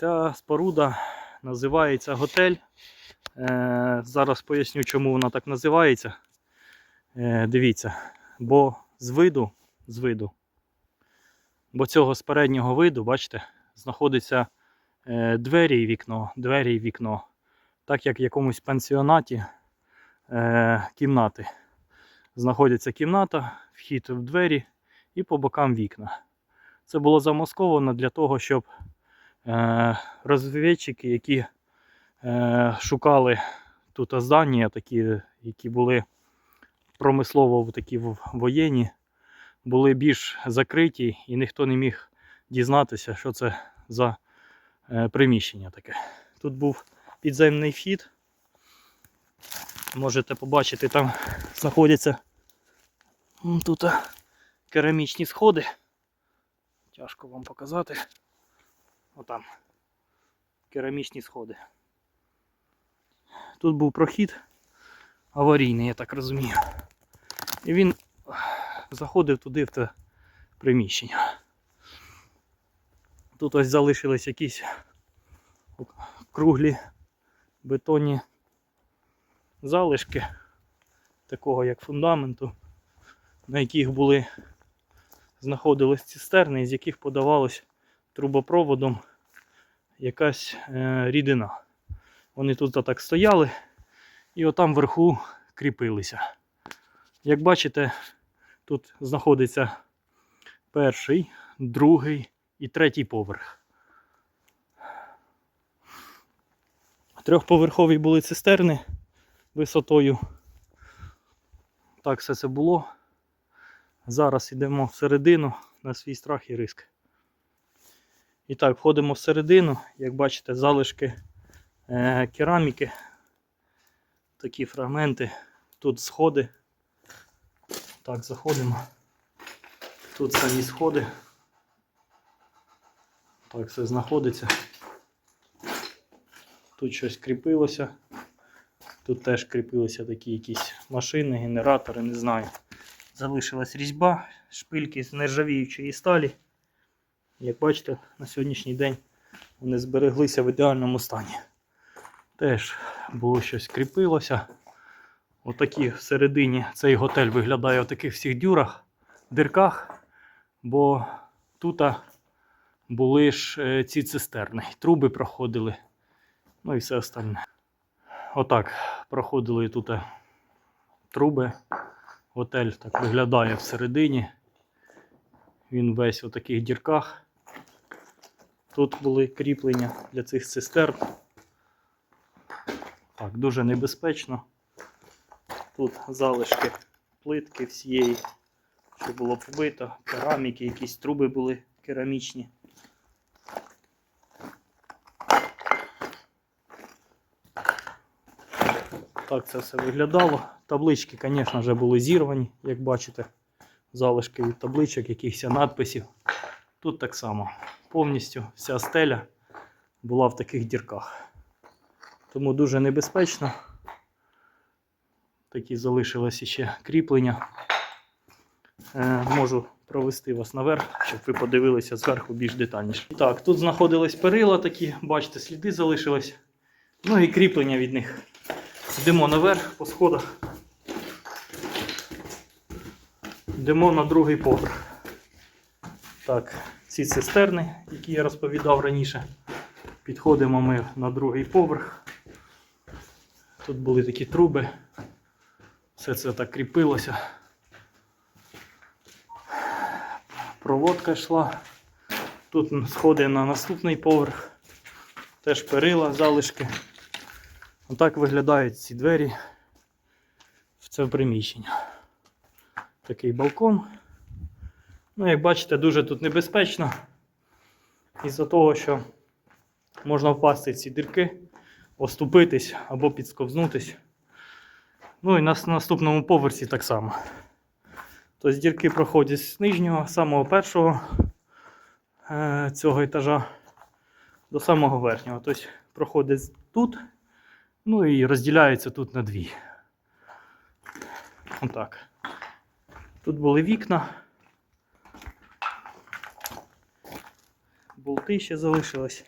Ця споруда називається готель. Е, зараз поясню, чому вона так називається. Е, дивіться, бо з виду, з виду, бо цього з переднього виду, бачите, знаходиться е, двері і вікно, двері і вікно. Так як в якомусь пансіонаті кімнати. Знаходиться кімната, вхід в двері і по бокам вікна. Це було замасковано для того, щоб розвідчики, які е, шукали тут здання, такі, які були промислово такі воєнні, були більш закриті і ніхто не міг дізнатися, що це за е, приміщення таке. Тут був підземний вхід. Можете побачити, там знаходяться тут керамічні сходи. Тяжко вам показати. Отам. Керамічні сходи. Тут був прохід аварійний, я так розумію. І він заходив туди в те приміщення. Тут ось залишились якісь круглі бетонні залишки такого як фундаменту, на яких були знаходились цистерни, з яких подавалось трубопроводом якась е, рідина. Вони тут так стояли і отам вверху кріпилися. Як бачите, тут знаходиться перший, другий і третій поверх. Трьохповерхові були цистерни висотою. Так все це було. Зараз йдемо всередину на свій страх і риск. І так, входимо всередину, як бачите, залишки е, кераміки, такі фрагменти, тут сходи. Так, заходимо. Тут самі сходи. Так, все знаходиться. Тут щось кріпилося. Тут теж кріпилися такі якісь машини, генератори, не знаю. Залишилась різьба, шпильки з нержавіючої сталі. Як бачите, на сьогоднішній день вони збереглися в ідеальному стані. Теж було щось кріпилося. Отакі всередині цей готель виглядає в таких всіх дюрах, дирках, бо тут були ж е, ці цистерни, труби проходили, ну і все остальне. Отак проходили тут труби. Готель так виглядає всередині. Він весь у таких дірках. Тут були кріплення для цих цистерн. Так, дуже небезпечно. Тут залишки плитки всієї, що було побито, кераміки, якісь труби були керамічні. Так це все виглядало. Таблички, звісно, вже були зірвані, як бачите. Залишки від табличок, якихось надписів. Тут так само. Повністю вся стеля була в таких дірках. Тому дуже небезпечно. Такі залишилися ще кріплення. Е, можу провести вас наверх, щоб ви подивилися зверху більш детальніше. Так, тут знаходились перила такі, бачите, сліди залишились. Ну і кріплення від них. Йдемо наверх по сходах. Йдемо на другий поверх. Так, ці цистерни, які я розповідав раніше. Підходимо ми на другий поверх. Тут були такі труби. Все це так кріпилося. Проводка йшла. Тут сходи на наступний поверх. Теж перила, залишки. Отак виглядають ці двері в це приміщення. Такий балкон. Ну, як бачите, дуже тут небезпечно. Із-за того, що можна впасти в ці дірки, оступитись або підсковзнутись. Ну і на наступному поверсі так само. Тобто дірки проходять з нижнього, самого першого е, цього етажа до самого верхнього. Тобто проходить тут, ну і розділяється тут на дві. Отак. Тут були вікна. Болти ще залишились.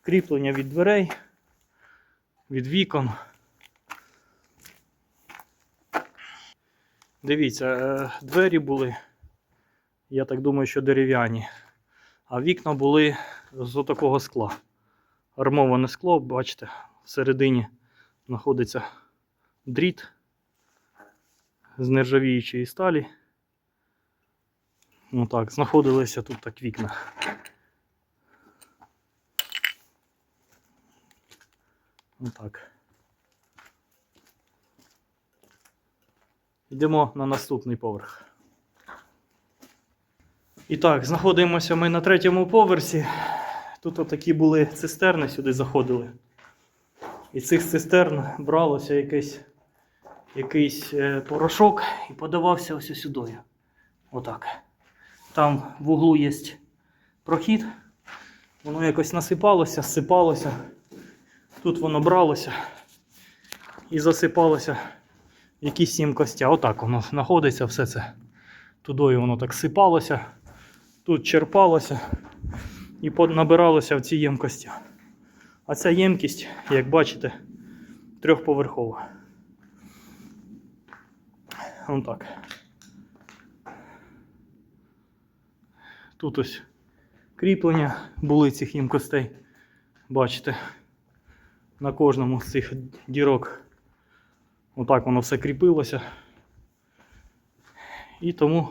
кріплення від дверей, від вікон. Дивіться, е, двері були, я так думаю, що дерев'яні, а вікна були з такого скла. Армоване скло, бачите, всередині знаходиться дріт з нержавіючої сталі. Ну так, знаходилися тут так вікна. Отак. Йдемо на наступний поверх. І так, знаходимося ми на третьому поверсі. Тут отакі були цистерни, сюди заходили. І цих цистерн бралося якийсь, якийсь е, порошок і подавався ось сюди. Отак. Там в углу є прохід. Воно якось насипалося, сипалося. Тут воно бралося і засипалося якісь ємкостя. Отак воно знаходиться все це. Тудою воно так сипалося, тут черпалося і набиралося в ці ємкості. А ця ємкість, як бачите, трьохповерхова. Отак. Тут ось кріплення були цих ємкостей. Бачите, на кожному з цих дірок. Отак воно все кріпилося. І тому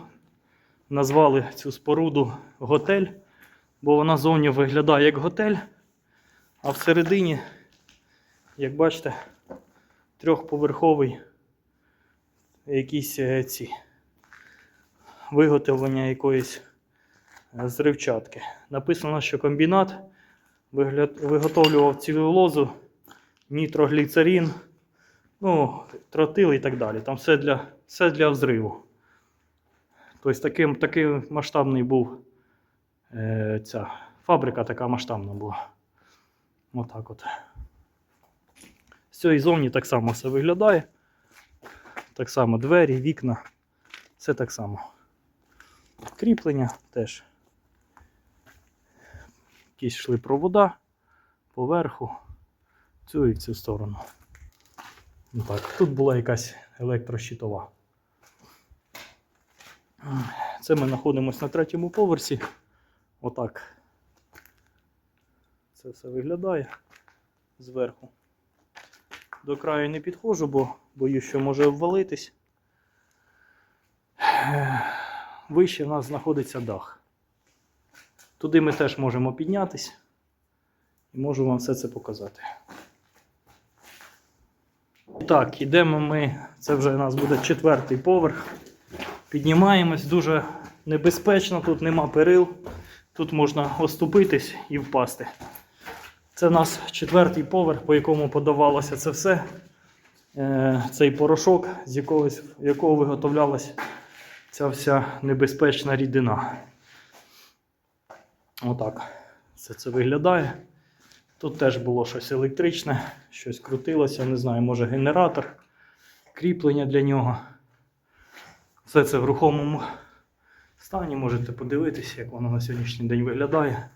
назвали цю споруду готель, бо вона зовні виглядає як готель, а всередині, як бачите, трьохповерховий якісь е, ці виготовлення якоїсь е, зривчатки. Написано, що комбінат виготовлював целюлозу, нітрогліцерин, ну, тротил і так далі. Там все для, все для взриву. Тобто таким, такий масштабний був е, ця фабрика така масштабна була. Отак от. З цієї зовні так само все виглядає. Так само двері, вікна. Все так само. Кріплення теж. Якісь йшли провода поверху, цю і в цю сторону. Ну Так, тут була якась електрощитова. Це ми знаходимося на третьому поверсі. Отак. Це все виглядає зверху. До краю не підходжу, бо боюсь, що може обвалитись. Вище в нас знаходиться дах. Туди ми теж можемо піднятись і можу вам все це показати. Так, ідемо ми. Це вже у нас буде четвертий поверх. Піднімаємось дуже небезпечно, тут нема перил. Тут можна оступитись і впасти. Це у нас четвертий поверх, по якому подавалося це все. Е, Цей порошок, з якогось, якого виготовлялася ця вся небезпечна рідина. Отак все це виглядає. Тут теж було щось електричне, щось крутилося, не знаю, може генератор, кріплення для нього. Все це в рухомому стані, можете подивитися, як воно на сьогоднішній день виглядає.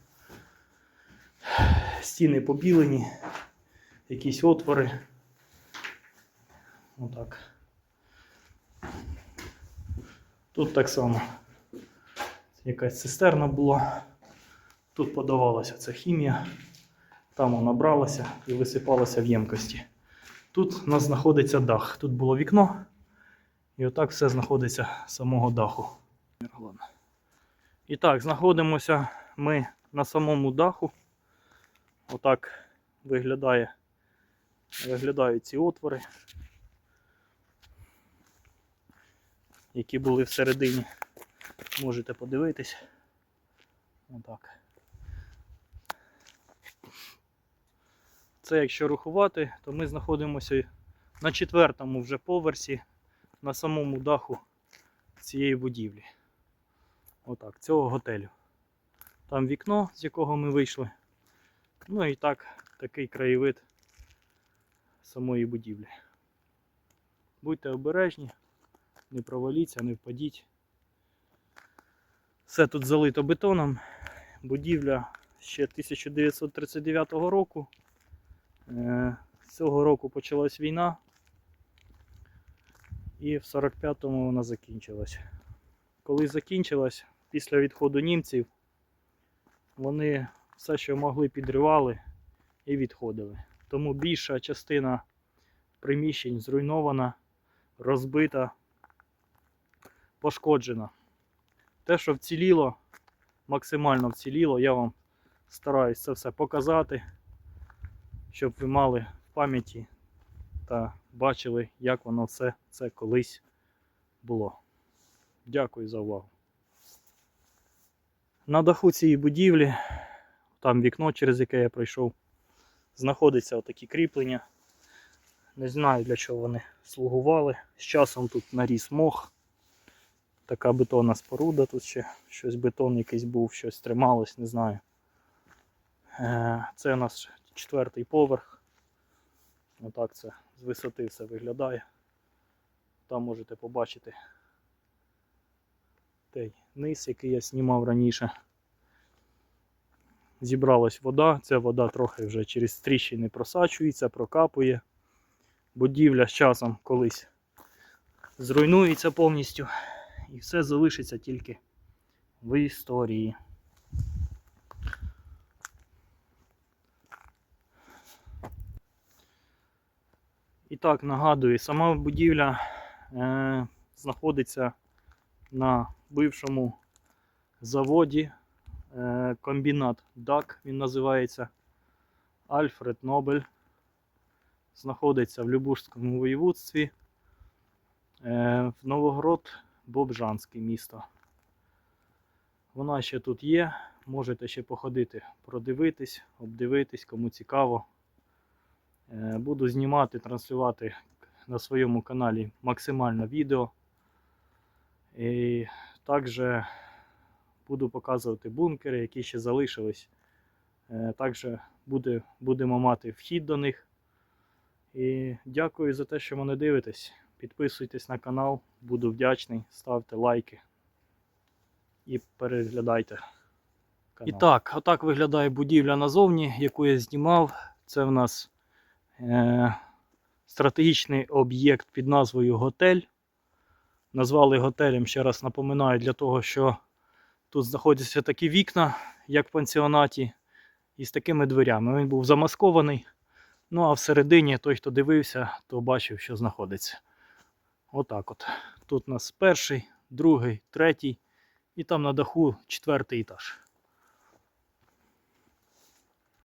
Стіни побілені, якісь отвори. Отак. Тут так само якась цистерна була. Тут подавалася ця хімія, там вона бралася і висипалася в ємкості. Тут у нас знаходиться дах. Тут було вікно, і отак все знаходиться з самого даху. І так, знаходимося ми на самому даху. Отак виглядає, виглядають ці отвори, які були всередині. Можете подивитись. Отак. Це якщо рахувати, то ми знаходимося на четвертому вже поверсі на самому даху цієї будівлі. Отак, цього готелю. Там вікно, з якого ми вийшли. Ну і так, такий краєвид самої будівлі. Будьте обережні, не проваліться, не впадіть. Все тут залито бетоном. Будівля, ще 1939 року. Е, Цього року почалась війна. І в 45-му вона закінчилась. Коли закінчилась, після відходу німців, вони все, що могли, підривали і відходили. Тому більша частина приміщень зруйнована, розбита, пошкоджена. Те, що вціліло, максимально вціліло, я вам стараюсь це все показати, щоб ви мали в пам'яті та бачили, як воно все це колись було. Дякую за увагу. На даху цієї будівлі, там вікно, через яке я пройшов, знаходиться отакі кріплення. Не знаю для чого вони слугували. З часом тут наріс мох. Така бетонна споруда, тут ще щось бетон якийсь був, щось трималось, не знаю. Е, Це у нас четвертий поверх. Отак це з висоти все виглядає. Там можете побачити той низ, який я знімав раніше. Зібралась вода, ця вода трохи вже через тріщини просачується, прокапує. Будівля з часом колись зруйнується повністю і все залишиться тільки в історії. І так, нагадую, сама будівля е, знаходиться на бившому заводі. Е, комбінат ДАК він називається. Альфред Нобель. Знаходиться в Любужському воєводстві. Е, в Новогрод Бобжанське місто. Вона ще тут є. Можете ще походити, продивитись, обдивитись, кому цікаво. Е, Буду знімати, транслювати на своєму каналі максимально відео. І також буду показувати бункери, які ще залишились. Е, Також буде, будемо мати вхід до них. І дякую за те, що мене дивитесь. Підписуйтесь на канал, буду вдячний, ставте лайки і переглядайте. Канал. І так, отак виглядає будівля назовні, яку я знімав. Це в нас стратегічний об'єкт під назвою Готель. Назвали готелем, ще раз напоминаю, для того, що тут знаходяться такі вікна, як в пансіонаті, і з такими дверями. Він був замаскований. Ну а всередині той, хто дивився, то бачив, що знаходиться. Отак от. Тут у нас перший, другий, третій, і там на даху четвертий етаж.